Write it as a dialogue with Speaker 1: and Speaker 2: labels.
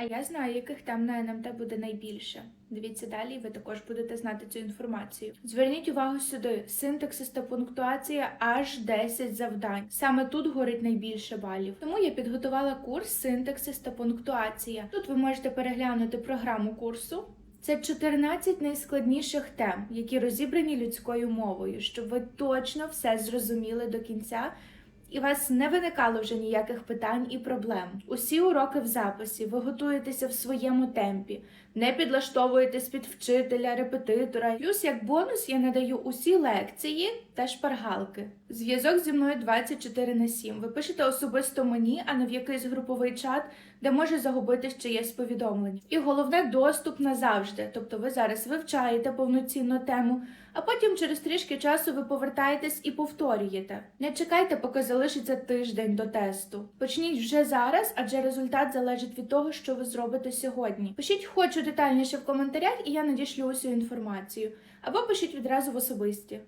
Speaker 1: А я знаю, яких тем на НМТ буде найбільше. Дивіться далі, і ви також будете знати цю інформацію. Зверніть увагу сюди: синтаксис та пунктуація аж 10 завдань. Саме тут горить найбільше балів. Тому я підготувала курс синтаксис та пунктуація. Тут ви можете переглянути програму курсу. Це 14 найскладніших тем, які розібрані людською мовою, щоб ви точно все зрозуміли до кінця і вас не виникало вже ніяких питань і проблем. Усі уроки в записі, ви готуєтеся в своєму темпі, не підлаштовуєтесь під вчителя, репетитора. Плюс як бонус я надаю усі лекції та шпаргалки. Зв'язок зі мною 24 на 7. Ви пишете особисто мені, а не в якийсь груповий чат, де може загубитись чиєсь повідомлення. І головне доступ назавжди. Тобто ви зараз вивчаєте повноцінну тему, а потім через трішки часу ви повертаєтесь і повторюєте. Не чекайте, поки залишиться тиждень до тесту. Почніть вже зараз, адже результат залежить від того, що ви зробите сьогодні. Пишіть хочу детальніше в коментарях, і я надішлю усю інформацію. Або пишіть відразу в особисті.